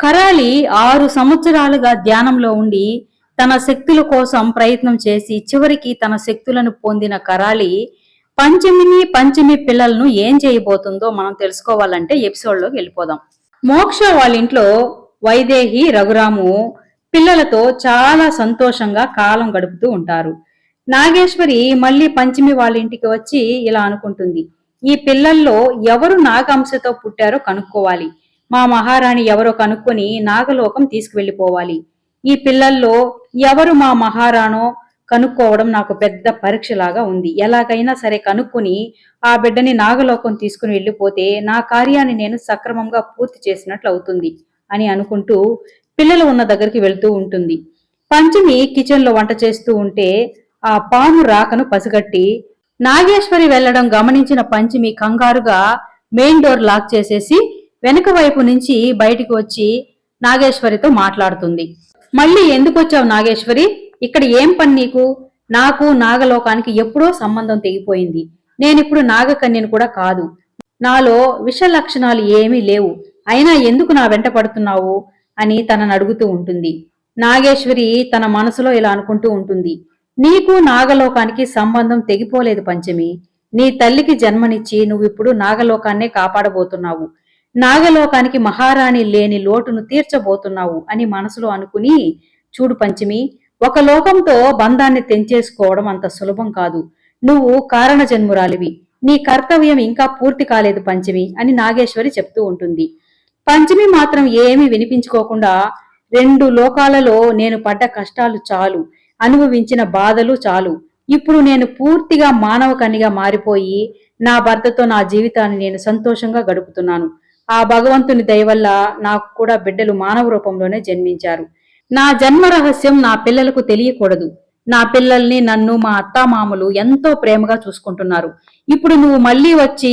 కరాలి ఆరు సంవత్సరాలుగా ధ్యానంలో ఉండి తన శక్తుల కోసం ప్రయత్నం చేసి చివరికి తన శక్తులను పొందిన కరాలి పంచమిని పంచమి పిల్లలను ఏం చేయబోతుందో మనం తెలుసుకోవాలంటే ఎపిసోడ్లోకి వెళ్ళిపోదాం. మోక్ష వాళ్ళ ఇంట్లో వైదేహి రఘురాము పిల్లలతో చాలా సంతోషంగా కాలం గడుపుతూ ఉంటారు. నాగేశ్వరి మళ్ళీ పంచమి వాళ్ళ ఇంటికి వచ్చి ఇలా అనుకుంటుంది ఈ పిల్లల్లో ఎవరు నాగంశతో పుట్టారో కనుక్కోవాలి. మా మహారాణి ఎవరో కనుక్కొని నాగలోకం తీసుకువెళ్ళిపోవాలి. ఈ పిల్లల్లో ఎవరు మా మహారాణో కనుక్కోవడం నాకు పెద్ద పరీక్షలాగా ఉంది. ఎలాగైనా సరే కనుక్కొని ఆ బిడ్డని నాగలోకం తీసుకుని వెళ్ళిపోతే నా కార్యాన్ని నేను సక్రమంగా పూర్తి చేసినట్లు అవుతుంది అని అనుకుంటూ పిల్లలు ఉన్న దగ్గరికి వెళ్తూ ఉంటుంది. పంచమి కిచెన్లో వంట చేస్తూ ఉంటే ఆ పాము రాకను పసిగట్టి నాగేశ్వరి వెళ్ళడం గమనించిన పంచమి కంగారుగా మెయిన్ డోర్ లాక్ చేసేసి వెనుక వైపు నుంచి బయటికి వచ్చి నాగేశ్వరితో మాట్లాడుతుంది. మళ్ళీ ఎందుకు వచ్చావు నాగేశ్వరి? ఇక్కడ ఏం పని నీకు? నాకు నాగలోకానికి ఎప్పుడో సంబంధం తెగిపోయింది. నేనిప్పుడు నాగకన్యను కూడా కాదు. నాలో విష లక్షణాలు ఏమీ లేవు. అయినా ఎందుకు నా వెంట పడుతున్నావు? అని తనను అడుగుతూ ఉంటుంది. నాగేశ్వరి తన మనసులో ఇలా అనుకుంటూ ఉంటుంది. నీకు నాగలోకానికి సంబంధం తెగిపోలేదు పంచమి. నీ తల్లికి జన్మనిచ్చి నువ్విప్పుడు నాగలోకాన్నే కాపాడబోతున్నావు. నాగలోకానికి మహారాణి లేని లోటును తీర్చబోతున్నావు అని మనసులో అనుకుని చూడు పంచమి ఒక లోకంతో బంధాన్ని తెంచేసుకోవడం అంత సులభం కాదు. నువ్వు కారణ జన్మురాలివి నీ కర్తవ్యం ఇంకా పూర్తి కాలేదు పంచమి అని నాగేశ్వరి చెప్తూ ఉంటుంది. పంచమి మాత్రం ఏమీ వినిపించుకోకుండా రెండు లోకాలలో నేను పడ్డ కష్టాలు చాలు అనుభవించిన బాధలు చాలు. ఇప్పుడు నేను పూర్తిగా మానవ కనిగా మారిపోయి నా భర్తతో నా జీవితాన్ని నేను సంతోషంగా గడుపుతున్నాను. ఆ భగవంతుని దయవల్ల నాకు కూడా బిడ్డలు మానవ రూపంలోనే జన్మించారు. నా జన్మ రహస్యం నా పిల్లలకు తెలియకూడదు. నా పిల్లల్ని నన్ను మా అత్తామామలు ఎంతో ప్రేమగా చూసుకుంటున్నారు. ఇప్పుడు నువ్వు మళ్ళీ వచ్చి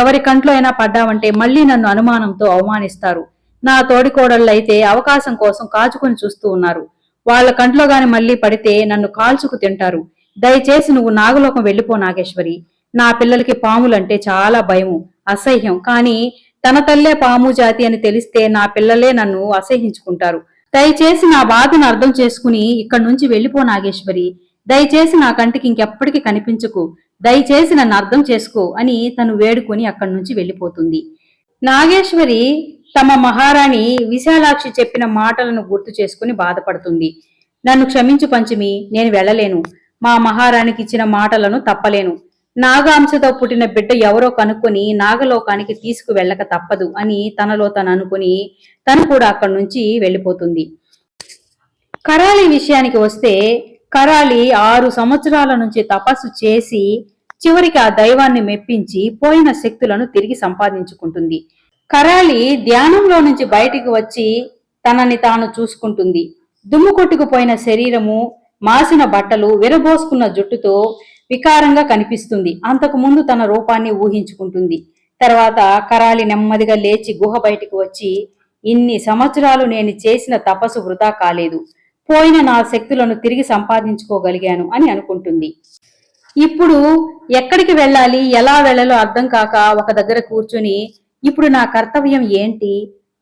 ఎవరి కంట్లో అయినా పడ్డావంటే మళ్ళీ నన్ను అనుమానంతో అవమానిస్తారు. నా తోడికోడళ్ళైతే అవకాశం కోసం కాచుకొని చూస్తూ ఉన్నారు. వాళ్ళ కంట్లో గాని మళ్ళీ పడితే నన్ను కాల్చుకు తింటారు. దయచేసి నువ్వు నాగలోకం వెళ్ళిపో నాగేశ్వరి. నా పిల్లలకి పాములంటే చాలా భయము అసహ్యం. కానీ తన తల్లే పాము జాతి అని తెలిస్తే నా పిల్లలే నన్ను అసహించుకుంటారు దయచేసి నా బాధను అర్థం చేసుకుని ఇక్కడి నుంచి వెళ్ళిపో నాగేశ్వరి. దయచేసి నా కంటికి ఇంకెప్పటికీ కనిపించకు. దయచేసి నన్ను అర్థం చేసుకో అని తను వేడుకొని అక్కడి నుంచి వెళ్ళిపోతుంది. నాగేశ్వరి తమ మహారాణి విశాలాక్షి చెప్పిన మాటలను గుర్తు చేసుకుని బాధపడుతుంది. నన్ను క్షమించు పంచమి నేను వెళ్ళలేను. మా మహారాణికి ఇచ్చిన మాటలను తప్పలేను. నాగాంశతో పుట్టిన బిడ్డ ఎవరో కనుక్కొని నాగలోకానికి తీసుకు వెళ్ళక తప్పదు అని తనలో తను అనుకుని తను కూడా అక్కడి నుంచి వెళ్ళిపోతుంది. కరాలి విషయానికి వస్తే కరాలి ఆరు సంవత్సరాల నుంచి తపస్సు చేసి చివరికి ఆ దైవాన్ని మెప్పించి పోయిన శక్తులను తిరిగి సంపాదించుకుంటుంది. కరాలి ధ్యానంలో నుంచి బయటికి వచ్చి తనని తాను చూసుకుంటుంది. దుమ్ము కొట్టుకుపోయిన శరీరము మాసిన బట్టలు విరబోసుకున్న జుట్టుతో వికారంగా కనిపిస్తుంది. అంతకు ముందు తన రూపాన్ని ఊహించుకుంటుంది. తర్వాత కరాలి నెమ్మదిగా లేచి గుహ బయటికి వచ్చి ఇన్ని సంవత్సరాలు నేను చేసిన తపస్సు వృధా కాలేదు. పోయిన నా శక్తులను తిరిగి సంపాదించుకోగలిగాను అని అనుకుంటుంది. ఇప్పుడు ఎక్కడికి వెళ్ళాలి ఎలా వెళ్ళాలో అర్థం కాక ఒక దగ్గర కూర్చుని ఇప్పుడు నా కర్తవ్యం ఏంటి?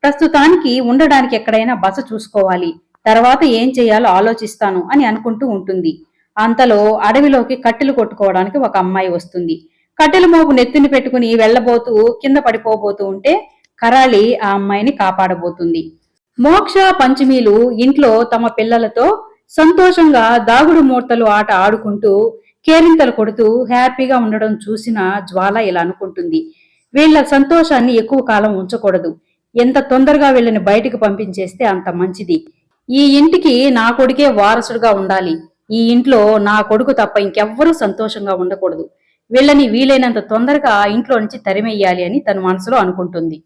ప్రస్తుతానికి ఉండడానికి ఎక్కడైనా బస చూసుకోవాలి. తర్వాత ఏం చేయాలో ఆలోచిస్తాను అని అనుకుంటూ ఉంటుంది. అంతలో అడవిలోకి కట్టెలు కొట్టుకోవడానికి ఒక అమ్మాయి వస్తుంది. కట్టెల మోపు నెత్తిని పెట్టుకుని వెళ్ళబోతూ కింద పడిపోబోతూ ఉంటే కరాళి ఆ అమ్మాయిని కాపాడబోతుంది. మోక్ష పంచమీలు ఇంట్లో తమ పిల్లలతో సంతోషంగా దాగుడు మూర్తలు ఆట ఆడుకుంటూ కేరింతలు కొడుతూ హ్యాపీగా ఉండడం చూసిన జ్వాల ఇలా అనుకుంటుంది. వీళ్ళ సంతోషాన్ని ఎక్కువ కాలం ఉంచకూడదు. ఎంత తొందరగా వీళ్ళని బయటకు పంపించేస్తే అంత మంచిది. ఈ ఇంటికి నా కొడుకే వారసుడుగా ఉండాలి. ఈ ఇంట్లో నా కొడుకు తప్ప ఇంకెవ్వరూ సంతోషంగా ఉండకూడదు. వీళ్ళని వీలైనంత తొందరగా ఆ ఇంట్లో నుంచి తరిమెయ్యాలి అని తన మనసులో అనుకుంటుంది.